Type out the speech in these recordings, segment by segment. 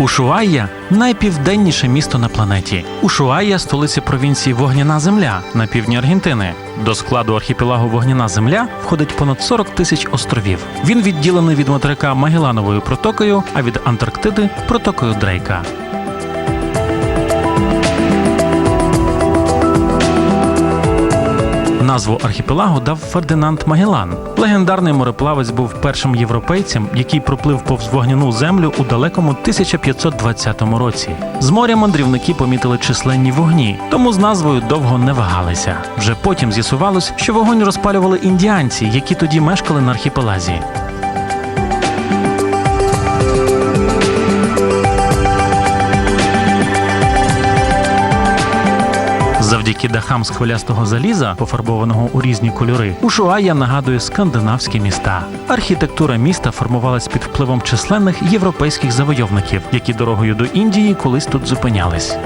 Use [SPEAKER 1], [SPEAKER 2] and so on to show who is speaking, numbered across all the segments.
[SPEAKER 1] Ушуайя найпівденніше місто на планеті. Ушуайя столиця провінції Вогняна Земля на півдні Аргентини. До складу архіпелагу Вогняна Земля входить понад 40 тисяч островів. Він відділений від материка Магелановою протокою, а від Антарктиди протокою Дрейка. Назву архіпелагу дав Фердинанд Магеллан. Легендарний мореплавець був першим європейцем, який проплив повз вогняну землю у далекому 1520 році. З моря мандрівники помітили численні вогні, тому з назвою довго не вагалися. Вже потім з'ясувалось, що вогонь розпалювали індіанці, які тоді мешкали на архіпелазі. Завдяки дахам з хвилястого заліза, пофарбованого у різні кольори, Ушуая нагадує скандинавські міста. Архітектура міста формувалась під впливом численних європейських завойовників, які дорогою до Індії колись тут зупинялись.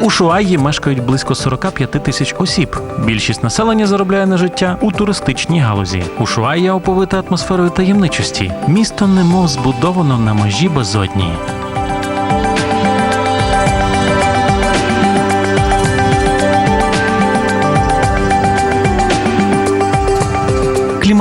[SPEAKER 1] Ушуаї мешкають близько 45 тисяч осіб. Більшість населення заробляє на життя у туристичній галузі. Ушуая оповита атмосферою таємничості. Місто немов збудовано на межі безодні.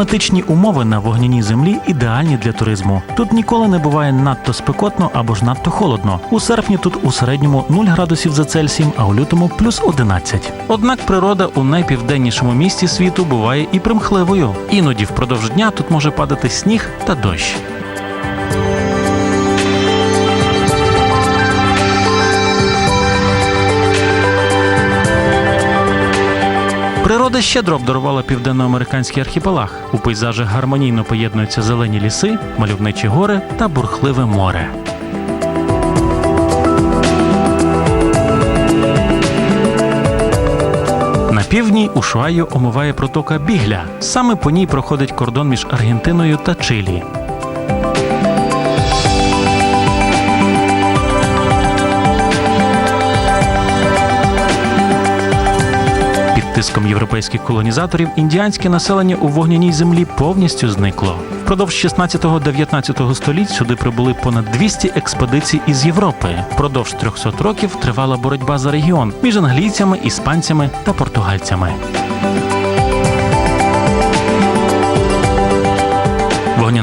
[SPEAKER 1] Кліматичні умови на вогняній землі ідеальні для туризму. Тут ніколи не буває надто спекотно або ж надто холодно. У серпні тут у середньому 0 градусів за Цельсієм, а у лютому плюс 11. Однак природа у найпівденнішому місті світу буває і примхливою. Іноді впродовж дня тут може падати сніг та дощ. Природа щедро обдарувала південноамериканський архіпелаг. У пейзажах гармонійно поєднуються зелені ліси, мальовничі гори та бурхливе море. На півдні Ушуаю омиває протока Бігля. Саме по ній проходить кордон між Аргентиною та Чилі. Тиском європейських колонізаторів індіанське населення у вогняній землі повністю зникло. Впродовж 16-19 століть сюди прибули понад 200 експедицій із Європи. Впродовж 300 років тривала боротьба за регіон між англійцями, іспанцями та португальцями.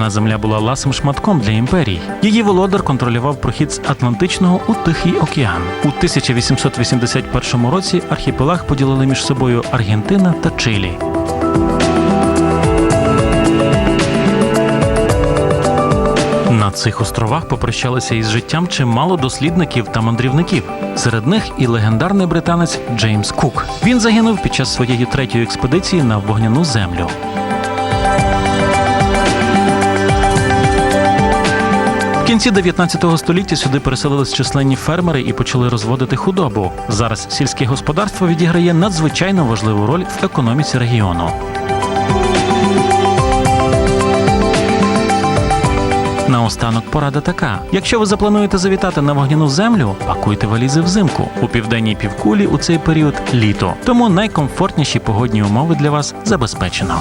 [SPEAKER 1] Вогняна земля була ласим шматком для імперій. Її володар контролював прохід з Атлантичного у Тихий океан. У 1881 році архіпелаг поділили між собою Аргентина та Чилі. На цих островах попрощалися із життям чимало дослідників та мандрівників. Серед них і легендарний британець Джеймс Кук. Він загинув під час своєї третьої експедиції на вогняну землю. Кінці 19 століття сюди переселились численні фермери і почали розводити худобу. Зараз сільське господарство відіграє надзвичайно важливу роль в економіці регіону. Наостанок порада така: якщо ви заплануєте завітати на вогняну землю, пакуйте валізи взимку. У південній півкулі у цей період літо, тому найкомфортніші погодні умови для вас забезпечено.